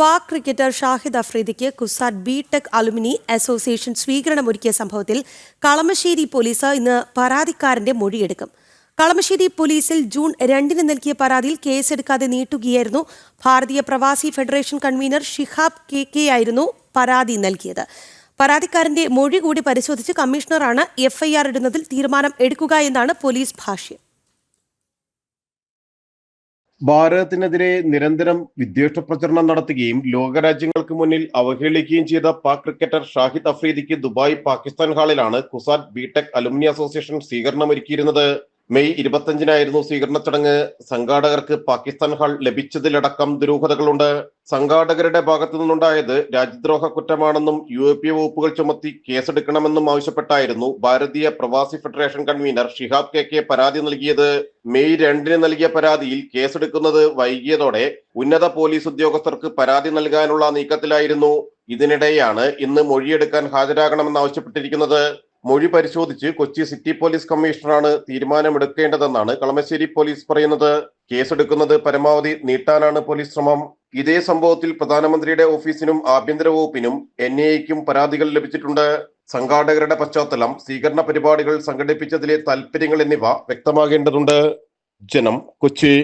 Pak cricketer Shahid അഫ്രീദിക്ക് CUSAT B tech alumni association സ്വീകരണമൊരുക്കിയ സംഭവത്തിൽ Kalamassery police ഇന്ന് പരാതിക്കാരന്റെ മൊഴിയെടുക്കും. കളമശ്ശേരി പോലീസിൽ ജൂൺ രണ്ടിന് നൽകിയ പരാതിയിൽ കേസെടുക്കാതെ നീട്ടുകയായിരുന്നു Bharatiya Pravasi federation convener Shihab K K ആയിരുന്നു പരാതി നൽകിയത്. പരാതിക്കാരന്റെ മൊഴി കൂടി പരിശോധിച്ച് കമ്മീഷണറാണ് എഫ്ഐആർ ഇടുന്നതിൽ തീരുമാനം എടുക്കുക എന്നാണ് പോലീസ് ഭാഷ്യം. ഭാരതത്തിനെതിരെ നിരന്തരം വിദ്വേഷ പ്രചരണം നടത്തുകയും ലോകരാജ്യങ്ങൾക്ക് മുന്നിൽ അവഹേളിക്കുകയും ചെയ്ത പാക് ക്രിക്കറ്റർ ഷാഹിദ് അഫ്രീദിക്ക് ദുബായ് പാകിസ്ഥാൻ ഹാളിലാണ് കുസാറ്റ് ബിടെക് അലുമിനി അസോസിയേഷൻ സ്വീകരണമൊരുക്കിയിരുന്നത്. മെയ് ഇരുപത്തഞ്ചിനായിരുന്നു സ്വീകരണ ചടങ്ങ്. സംഘാടകർക്ക് പാകിസ്ഥാൻ ഹാൾ ലഭിച്ചതിലടക്കം ദുരൂഹതകളുണ്ട്. സംഘാടകരുടെ ഭാഗത്തു നിന്നുണ്ടായത് രാജ്യദ്രോഹ കുറ്റമാണെന്നും യു എ പി വകുപ്പുകൾ ചുമത്തി കേസെടുക്കണമെന്നും ആവശ്യപ്പെട്ടായിരുന്നു Bharatiya Pravasi federation convener Shihab K K പരാതി നൽകിയത്. മെയ് രണ്ടിന് നൽകിയ പരാതിയിൽ കേസെടുക്കുന്നത് വൈകിയതോടെ ഉന്നത പോലീസ് ഉദ്യോഗസ്ഥർക്ക് പരാതി നൽകാനുള്ള നീക്കത്തിലായിരുന്നു. ഇതിനിടെയാണ് ഇന്ന് മൊഴിയെടുക്കാൻ ഹാജരാകണമെന്ന് ആവശ്യപ്പെട്ടിരിക്കുന്നത് മൊഴി പരിശോധിച്ച് കൊച്ചി സിറ്റി പോലീസ് കമ്മീഷണറാണ് തീരുമാനമെടുക്കേണ്ടതെന്നാണ് കളമശ്ശേരി പോലീസ് പറയുന്നത്. കേസെടുക്കുന്നത് പരമാവധി നീട്ടാനാണ് പോലീസ് ശ്രമം. ഇതേ സംഭവത്തിൽ പ്രധാനമന്ത്രിയുടെ ഓഫീസിനും ആഭ്യന്തര വകുപ്പിനും എൻ ഐക്കും പരാതികൾ ലഭിച്ചിട്ടുണ്ട്. സംഘാടകരുടെ പശ്ചാത്തലം സ്വീകരണ പരിപാടികൾ സംഘടിപ്പിച്ചതിലെ താൽപര്യങ്ങൾ എന്നിവ വ്യക്തമാകേണ്ടതുണ്ട്. ജനം കൊച്ചി